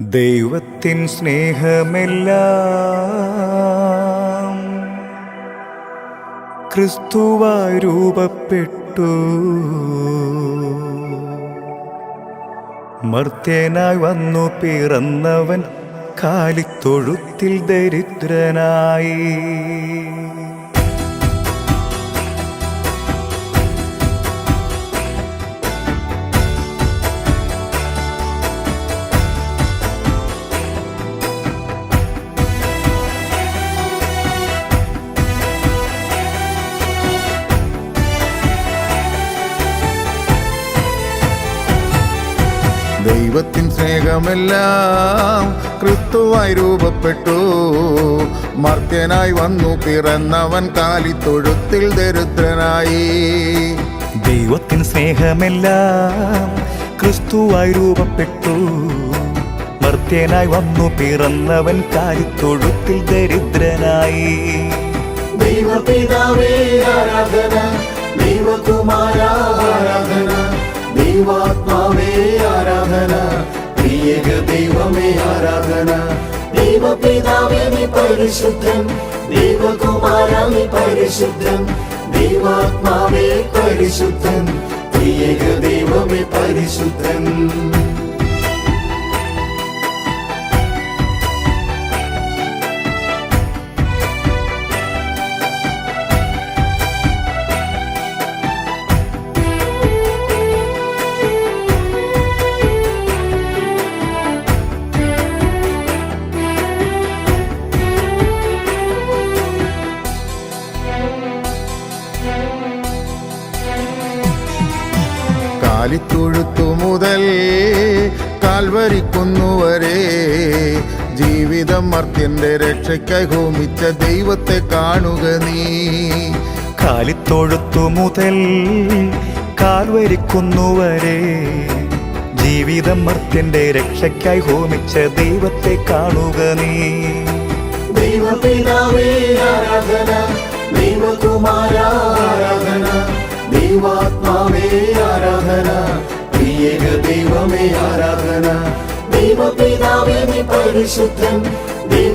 ദൈവത്തിൻ സ്നേഹമെല്ലാം ക്രിസ്തുവായി രൂപപ്പെട്ടു. മർത്യനായി വന്നു പിറന്നവൻ കാലിത്തൊഴുത്തിൽ ദരിദ്രനായി. ദൈവത്തിൻ സ്നേഹമെല്ലാം ക്രിസ്തുവായി രൂപപ്പെട്ടു. മർത്യനായി വന്നു പിറന്നവൻ കാലിത്തൊഴുത്തിൽ ദരിദ്രനായി. ദൈവത്തിൻ സ്നേഹമെല്ലാം ക്രിസ്തുവായി രൂപപ്പെട്ടു. മർത്യനായി വന്നു പിറന്നവൻ കാലിത്തൊഴുത്തിൽ ദരിദ്രനായി. ദൈവപിതാവേ ആരാധന ദൈവകുമാരാധന ദൈവാത്മാ ആരാധന. പ്രിയക ദൈവമേ ആരാധന. ദൈവപിതാവേ നീ പരിശുദ്ധൻ. ദൈവകുമാര നീ പരിശുദ്ധൻ. ദൈവാത്മാവേ പരിശുദ്ധൻ. പ്രിയക ദൈവമേ പരിശുദ്ധൻ. മർത്യന്റെ രക്ഷയ്ക്കായി ഹോമിച്ച ദൈവത്തെ കാണുക നീ. കാലിത്തൊഴുത്തു മുതൽ കാൽവരിക്കുന്നുവരെ ജീവിതം മർത്യന്റെ രക്ഷയ്ക്കായി ഹോമിച്ച ദൈവത്തെ കാണുക നീ. ദൈവപിതാവേ ആരാധന ആരാധന ആരാധന ദൈവമേ ആരാധന. ദൈവപിതാവേ പരിശുദ്ധൻ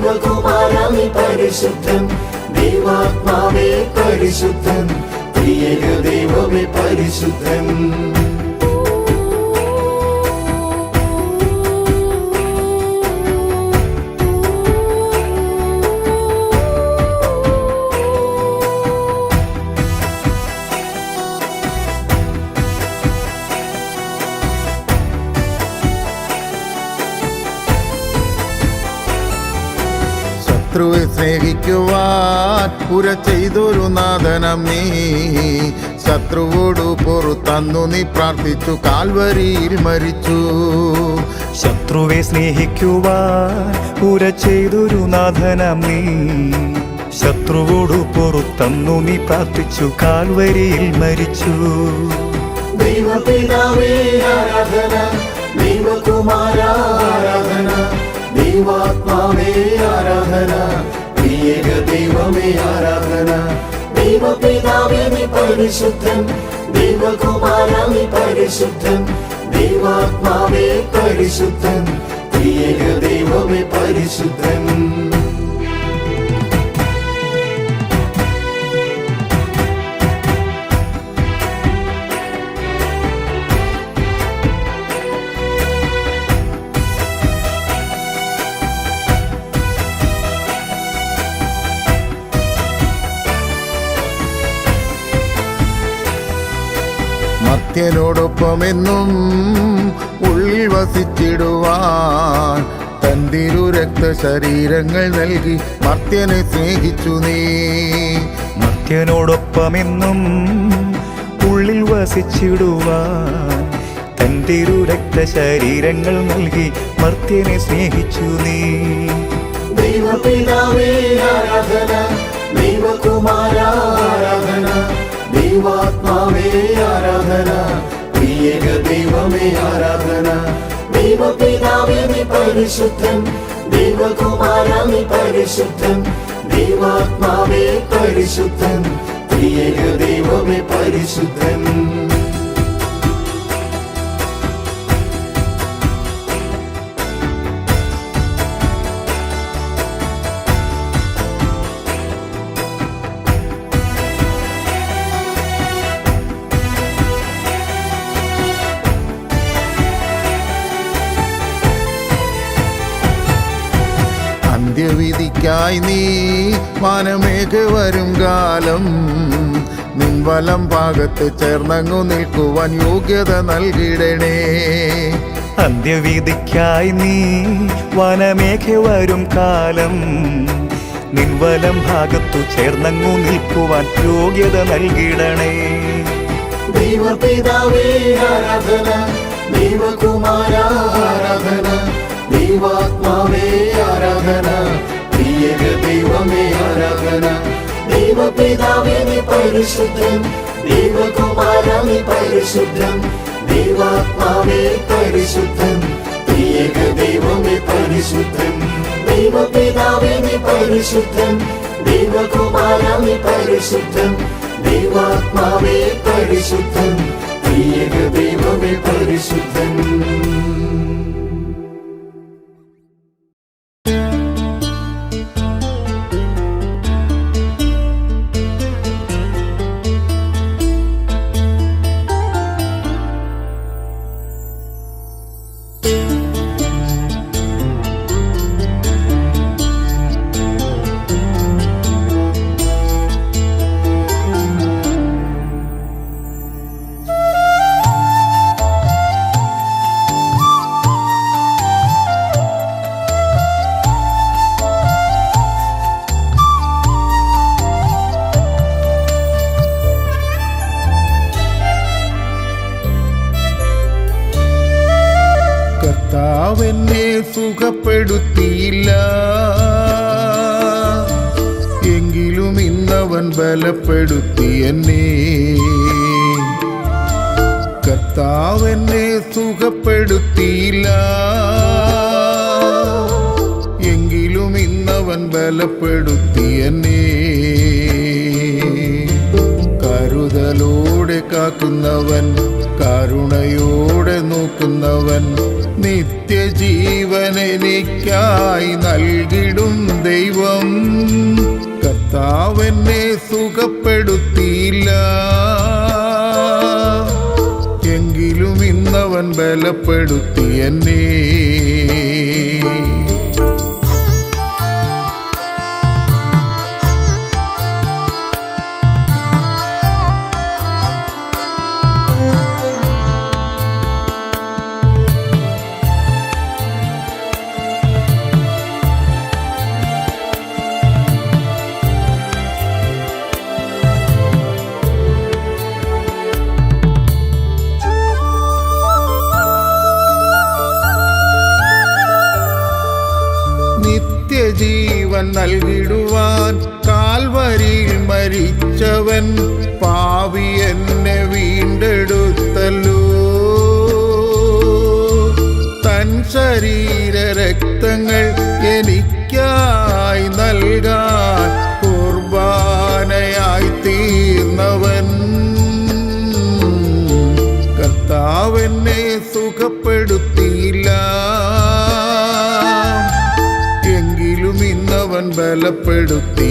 നീ പരിശുദ്ധൻ. ദൈവാത്മാവേ പരിശുദ്ധൻ. പ്രിയക ദൈവമേ പരിശുദ്ധൻ. ശത്രുവെ സ്നേഹിക്കുവാൻ പുര ചെയ്തൊരു നാഥനം നീ. ശത്രുവോടു പൊറുത്തന്നു നീ പ്രാർത്ഥിച്ചു കാൽവരിയിൽ മരിച്ചു. ശത്രുവെ സ്നേഹിക്കുവാൻ പുര ചെയ്തൊരു നാഥനം നീ. ശത്രുവോടു പൊറുത്തന്നു നീ പ്രാർത്ഥിച്ചു കാൽവരിയിൽ മരിച്ചു. ദൈവപിതാവേ ആരാധന ദൈവകുമാര ആരാധന ദൈവാത്മാവേ ആരാധന. പ്രിയക ദൈവമേ ആരാധന. ദൈവപിതാവേ നീ പരിശുദ്ധൻ. ദൈവകുമാര നീ പരിശുദ്ധൻ. ദൈവാത്മാവേ പരിശുദ്ധൻ. പ്രിയക ദൈവമേ പരിശുദ്ധൻ. എന്നും ഉള്ളിൽ വസിച്ചിടുവാൻ തന്തിരു രക്തശരീരങ്ങൾ നൽകി മർത്യനെ സ്നേഹിച്ചു നീ. മർത്യനോടൊപ്പമെന്നും ഉള്ളിൽ വസിച്ചിടുവാൻ തന്തിരു രക്ത രക്തശരീരങ്ങൾ നൽകി മർത്യനെ സ്നേഹിച്ചു നീ. ദൈവപിതാവേ ആരാധന ദൈവാത്മാവേ ആരാധന പ്രിയക ദൈവമേ ആരാധന. ദൈവപിതാവേ നീ പരിശുദ്ധൻ ദൈവകുമാര നീ പരിശുദ്ധൻ ദൈവാത്മാവേ പരിശുദ്ധൻ പ്രിയക ദൈവമേ പരിശുദ്ധൻ. അന്ത്യവിധിക്കായി നീ മാനമേഘ വരും കാലം. നിൻ വലം ഭാഗത്ത് ചേർന്നങ്ങു നിൽക്കുവാൻ യോഗ്യത നൽകിടണേ. അന്ത്യവിധിക്കായി നീ വനമേഘ വരും കാലം. നിൻവലം ഭാഗത്തു ചേർന്നങ്ങു നിൽക്കുവാൻ യോഗ്യത നൽകിടണേ. ദൈവപിതാവേ ആരാധന. ദൈവകുമാര ആരാധന. ദൈവാത്മാവേ ആരാധന. പ്രിയക ദൈവമേ ആരാധന. ദൈവപിതാവേ പരിശുദ്ധൻ. പരിശുദ്ധൻ. ദൈവാത്മാവേ പരിശുദ്ധൻ. പ്രിയക ദൈവമേ പരിശുദ്ധൻ. ദൈവപിതാവേ പരിശുദ്ധൻ. പരിശുദ്ധൻ. ദൈവാത്മാവേ പരിശുദ്ധൻ. പരിശുദ്ധൻ. സുഖപ്പെടുത്തിയില്ല എങ്കിലും ഇന്നവൻ ബലപ്പെടുത്തി എന്നെ. കർത്താവെന്നെ സുഖപ്പെടുത്തിയില്ല. എങ്കിലും ഇന്നവൻ ബലപ്പെടുത്തി എന്നെ. കരുതലോടെ കാക്കുന്നവൻ കരുണയോടെ നോക്കുന്നവൻ നിത്യജീവനെനിക്കായി നൽകിടും ദൈവം. കർത്താവെന്നെ സുഖപ്പെടുത്തിയില്ല. എങ്കിലും ഇന്നവൻ ബലപ്പെടുത്തി എന്നെ. ബലപ്പെടുത്തി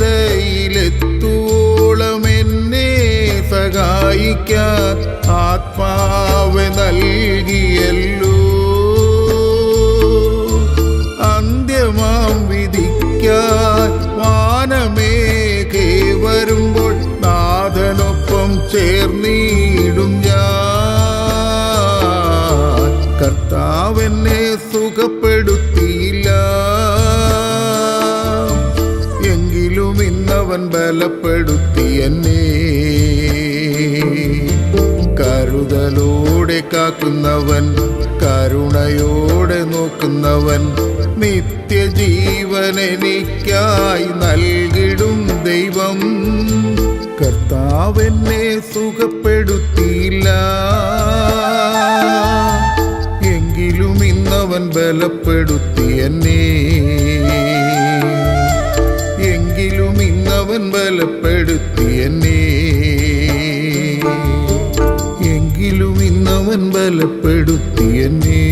നിത്യതയിലെത്തൂ സഹായിക്കാൻ ആത്മാവ് നൽകിയല്ലോ. അന്ത്യമാം വിധിക്കാൻ വാനമേ വരുമ്പോൾ നാഥനൊപ്പം ചേർന്നിടും ഞാൻ. കർത്താവെന്നെ സുഖപ്പെടുത്തിയില്ല. എങ്കിലും ഇന്നവൻ ബലപ്പെടുത്തി എന്നെ. കരുതലോടെ കാക്കുന്നവൻ കരുണയോടെ നോക്കുന്നവൻ നിത്യജീവനെനിക്കായി നൽകിടും ദൈവം. കർത്താവെന്നെ സുഖപ്പെടുത്തിയില്ല. എങ്കിലും ഇന്നവൻ ബലപ്പെടുത്തി ബലപ്പെടുത്തി എന്നെ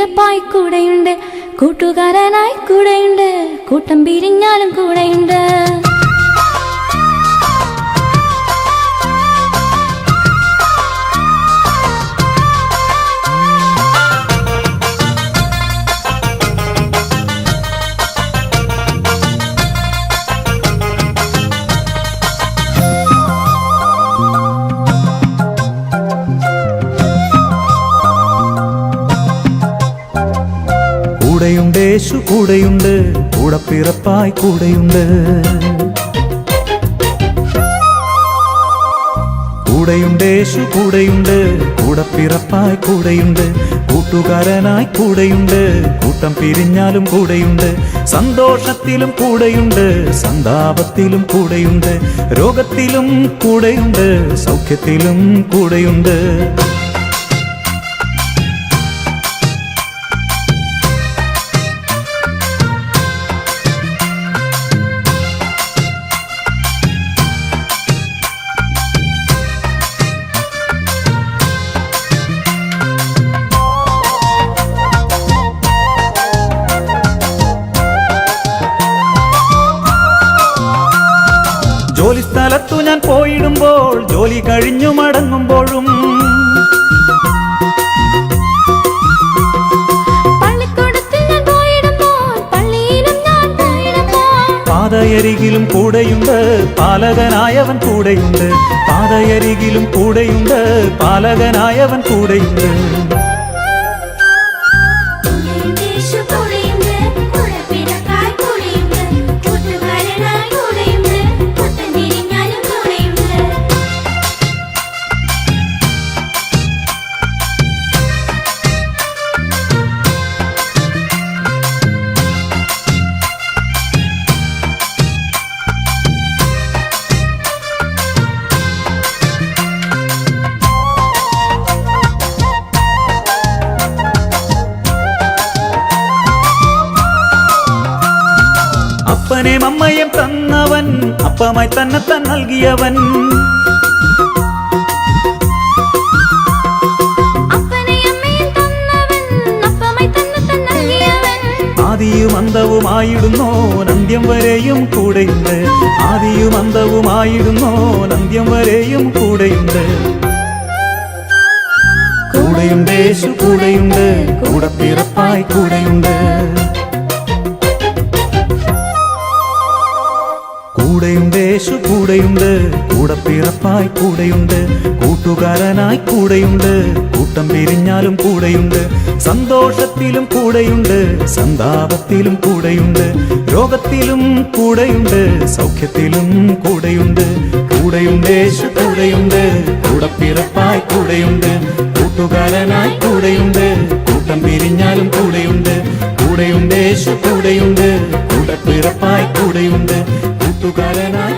പിറപ്പായി കൂടെയുണ്ട്. കൂട്ടുകാരനായി കൂടെയുണ്ട്. കൂട്ടം പിരിഞ്ഞാലും കൂടെയുണ്ട്. യേശു കൂടെയുണ്ട് കൂടെ പിറപ്പായി കൂടെയുണ്ട്. കൂടെയുണ്ട് യേശു കൂടെയുണ്ട് കൂടെ പിറപ്പായി കൂടെയുണ്ട്. കൂട്ടുകാരനായി കൂടെയുണ്ട് കൂട്ടം പിരിഞ്ഞാലും കൂടെയുണ്ട്. സന്തോഷത്തിലും കൂടെയുണ്ട് സന്താപത്തിലും കൂടെയുണ്ട്. രോഗത്തിലും കൂടെയുണ്ട് സൗഖ്യത്തിലും കൂടെയുണ്ട്. പാലകനായവൻ കൂടെയുണ്ട് യേശു നൽകിയവൻ ആദിയും അന്തവുമായിടുന്നോ നന്ദ്യം വരെയും കൂടെയുണ്ട് ആദിയും അന്തവുമായിടുന്നോ നന്ദ്യം വരെയും കൂടെയുണ്ട് കൂടെയുണ്ട് യേശു കൂടെയുണ്ട് കൂടപ്പിറപ്പായി കൂടെയുണ്ട് കൂടെയുണ്ട് യേശു കൂടെയുണ്ട് കൂടെ പിറപ്പായി കൂടെയുണ്ട് കൂട്ടുകാരനായി കൂടെയുണ്ട് കൂട്ടം പിരിഞ്ഞാലും കൂടെയുണ്ട് സന്തോഷത്തിലും കൂടെയുണ്ട് സന്താപത്തിലും കൂടെയുണ്ട് രോഗത്തിലും കൂടെയുണ്ട് സൗഖ്യത്തിലും കൂടെയുണ്ട് കൂടെയുണ്ട് യേശു കൂടെയുണ്ട് കൂടെ പിറപ്പായി കൂടെയുണ്ട് കൂട്ടുകാരനായി കൂടെയുണ്ട് കൂട്ടം പിരിഞ്ഞാലും കൂടെയുണ്ട് കൂടെയുണ്ട് യേശു കൂടെയുണ്ട് കൂടെ പിറപ്പായി കൂടെയുണ്ട് കൂട്ടുകാരനായി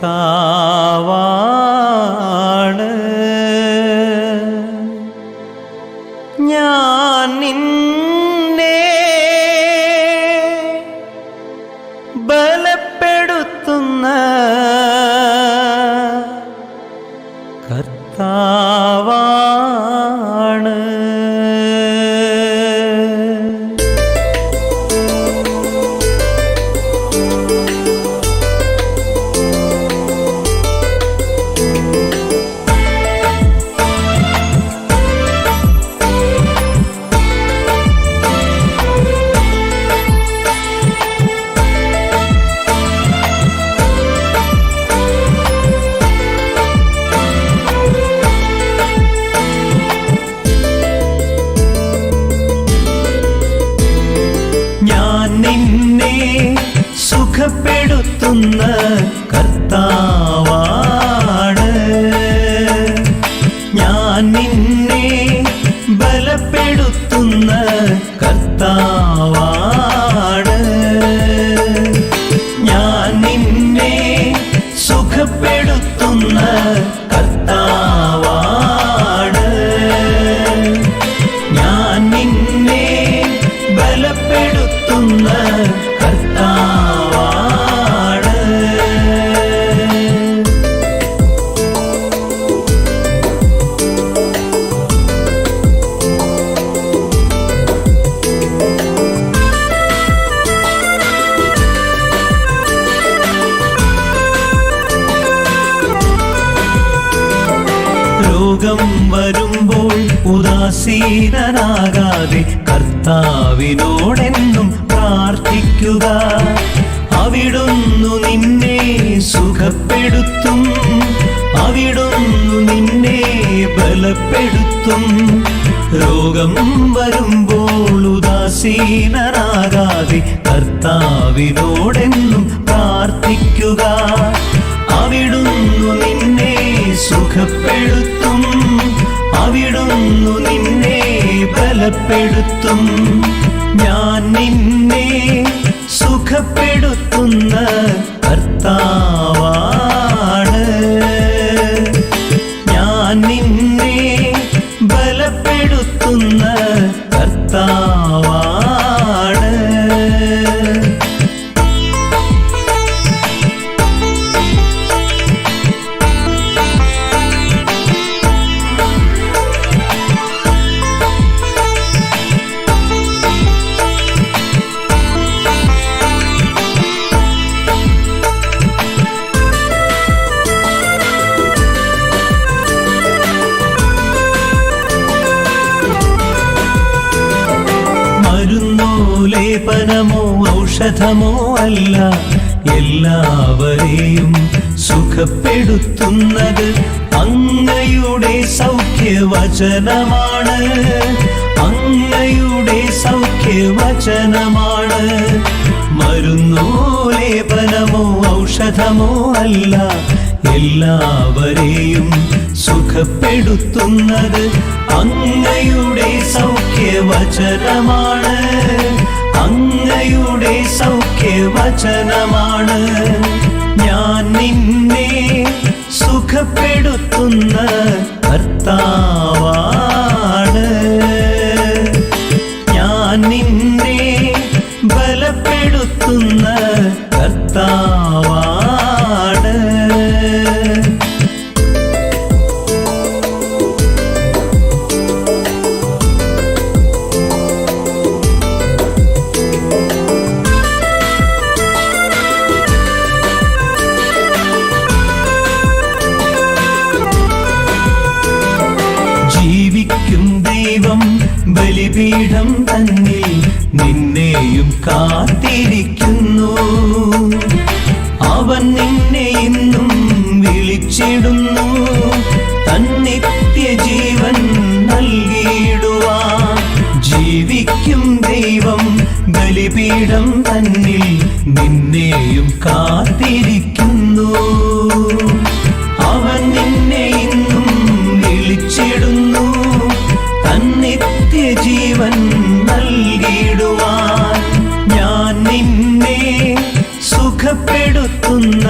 കർത്താവാണ് ഉദാസീനനാകാതെ കർത്താവിനോടെന്നും പ്രാർത്ഥിക്കുക. അവിടുന്നു നിന്നെ സുഖപ്പെടുത്തും. അവിടുന്നു നിന്നെ ബലപ്പെടുത്തും. രോഗം വരുമ്പോൾ ഉദാസീനരാകാതെ കർത്താവിനോടെന്നും പ്രാർത്ഥിക്കുക. അവിടുന്നു നിന്നെ സുഖപ്പെടുത്തും. അവിടുന്നു നിന്നെ ബലപ്പെടുത്തും. ഞാൻ നിന്നെ സുഖപ്പെടുത്തുന്ന കർത്താവാണ്. ഞാൻ നിന്നെ ബലപ്പെടുത്തുന്ന കർത്താവാണ്. സൗഖ്യവചനമാണ് അങ്ങയുടെ സൗഖ്യ വചനമാണ് മരുന്നോ ലേപനമോ ഔഷധമോ അല്ല. എല്ലാവരെയും സുഖപ്പെടുത്തുന്നത് അങ്ങയുടെ സൗഖ്യ വചനമാണ് അങ്ങയുടെ സൗഖ്യ വചനമാണ് ഞാൻ നിന്നെ സുഖപ്പെടുത്തുന്ന കർത്താവാണ് സുഖപ്പെടുത്തുന്ന